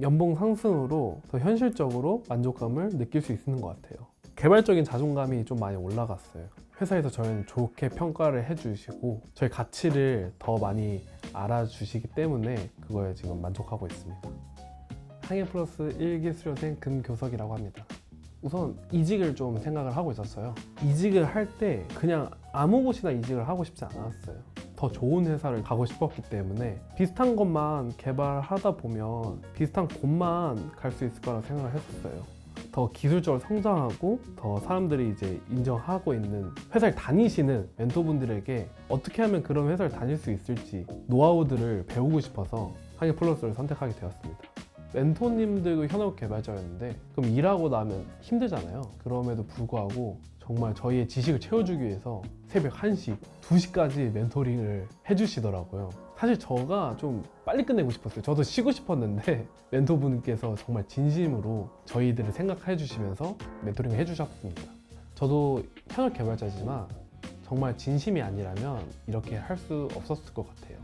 연봉 상승으로 더 현실적으로 만족감을 느낄 수 있는 것 같아요. 개발적인 자존감이 좀 많이 올라갔어요. 회사에서 저희는 좋게 평가를 해주시고 저희 가치를 더 많이 알아주시기 때문에 그거에 지금 만족하고 있습니다. 항해 플러스 1기 수료생 금교석이라고 합니다. 우선 이직을 좀 생각을 하고 있었어요. 이직을 할 때 그냥 아무 곳이나 이직을 하고 싶지 않았어요. 더 좋은 회사를 가고 싶었기 때문에 비슷한 것만 개발하다 보면 비슷한 곳만 갈 수 있을 거라고 생각을 했었어요. 더 기술적으로 성장하고 더 사람들이 이제 인정하고 있는 회사를 다니시는 멘토분들에게 어떻게 하면 그런 회사를 다닐 수 있을지 노하우들을 배우고 싶어서 항해 플러스를 선택하게 되었습니다. 멘토님들도 현업 개발자였는데 그럼 일하고 나면 힘들잖아요. 그럼에도 불구하고 정말 저희의 지식을 채워주기 위해서 새벽 1시, 2시까지 멘토링을 해주시더라고요. 사실 저가 좀 빨리 끝내고 싶었어요. 저도 쉬고 싶었는데 멘토분께서 정말 진심으로 저희들을 생각해 주시면서 멘토링을 해주셨습니다. 저도 현업 개발자지만 정말 진심이 아니라면 이렇게 할 수 없었을 것 같아요.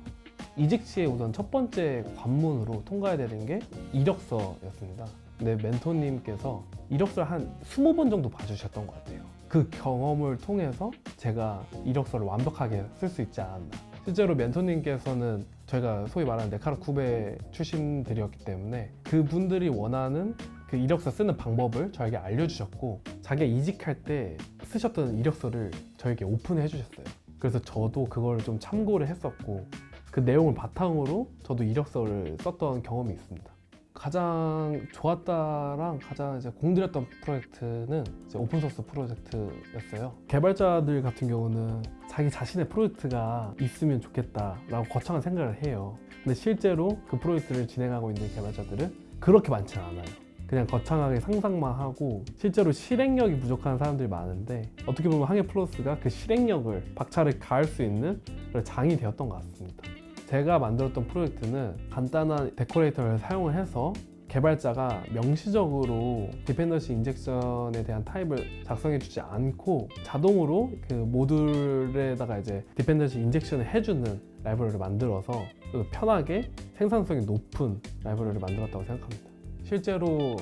이직 시에 우선 첫 번째 관문으로 통과해야 되는 게 이력서였습니다. 내 멘토님께서 이력서를 한 20번 정도 봐주셨던 것 같아요. 그 경험을 통해서 제가 이력서를 완벽하게 쓸 수 있지 않았나. 실제로 멘토님께서는 저희가 소위 말하는 네카라 쿠베 출신들이었기 때문에 그분들이 원하는 그 이력서 쓰는 방법을 저에게 알려주셨고 자기가 이직할 때 쓰셨던 이력서를 저에게 오픈해 주셨어요. 그래서 저도 그걸 좀 참고를 했었고 그 내용을 바탕으로 저도 이력서를 썼던 경험이 있습니다. 가장 좋았다랑 가장 이제 공들였던 프로젝트는 이제 오픈소스 프로젝트였어요. 개발자들 같은 경우는 자기 자신의 프로젝트가 있으면 좋겠다라고 거창한 생각을 해요. 근데 실제로 그 프로젝트를 진행하고 있는 개발자들은 그렇게 많지 않아요. 그냥 거창하게 상상만 하고 실제로 실행력이 부족한 사람들이 많은데 어떻게 보면 항해 플러스가 그 실행력을 박차를 가할 수 있는 장이 되었던 것 같습니다. 제가 만들었던 프로젝트는 간단한 데코레이터를 사용을 해서 개발자가 명시적으로 디펜던시 인젝션에 대한 타입을 작성해 주지 않고 자동으로 그 모듈에다가 이제 디펜던시 인젝션을 해주는 라이브러리를 만들어서 그 편하게 생산성이 높은 라이브러리를 만들었다고 생각합니다. 실제로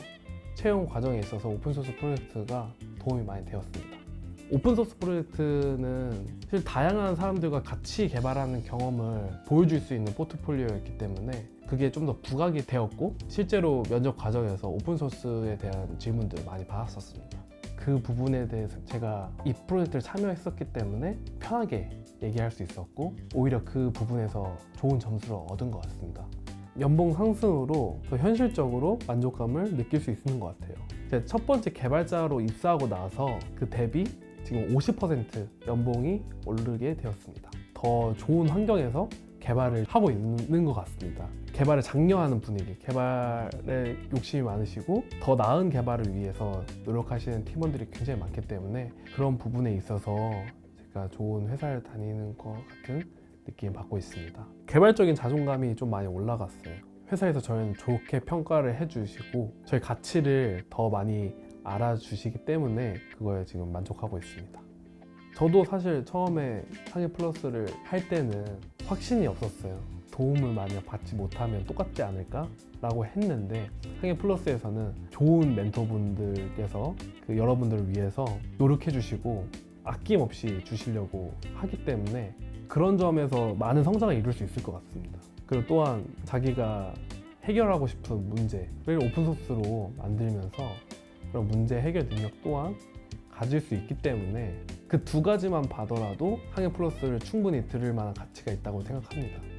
채용 과정에 있어서 오픈소스 프로젝트가 도움이 많이 되었습니다. 오픈소스 프로젝트는 사실 다양한 사람들과 같이 개발하는 경험을 보여줄 수 있는 포트폴리오였기 때문에 그게 좀 더 부각이 되었고 실제로 면접 과정에서 오픈소스에 대한 질문들을 많이 받았었습니다. 그 부분에 대해서 제가 이 프로젝트를 참여했었기 때문에 편하게 얘기할 수 있었고 오히려 그 부분에서 좋은 점수를 얻은 것 같습니다. 연봉 상승으로 더 현실적으로 만족감을 느낄 수 있는 것 같아요. 제 첫 번째 개발자로 입사하고 나서 그 대비 지금 50% 연봉이 오르게 되었습니다. 더 좋은 환경에서 개발을 하고 있는 것 같습니다. 개발을 장려하는 분위기, 개발에 욕심이 많으시고 더 나은 개발을 위해서 노력하시는 팀원들이 굉장히 많기 때문에 그런 부분에 있어서 제가 좋은 회사를 다니는 것 같은 느낌 받고 있습니다. 개발적인 자존감이 좀 많이 올라갔어요. 회사에서 저희는 좋게 평가를 해주시고 저희 가치를 더 많이 알아주시기 때문에 그거에 지금 만족하고 있습니다. 저도 사실 처음에 상해 플러스를 할 때는 확신이 없었어요. 도움을 만약 받지 못하면 똑같지 않을까? 라고 했는데 상해 플러스에서는 좋은 멘토분들께서 그 여러분들을 위해서 노력해 주시고 아낌없이 주시려고 하기 때문에 그런 점에서 많은 성장을 이룰 수 있을 것 같습니다. 그리고 또한 자기가 해결하고 싶은 문제를 오픈소스로 만들면서 그런 문제 해결 능력 또한 가질 수 있기 때문에 그 두 가지만 봐더라도 항해 플러스를 충분히 들을 만한 가치가 있다고 생각합니다.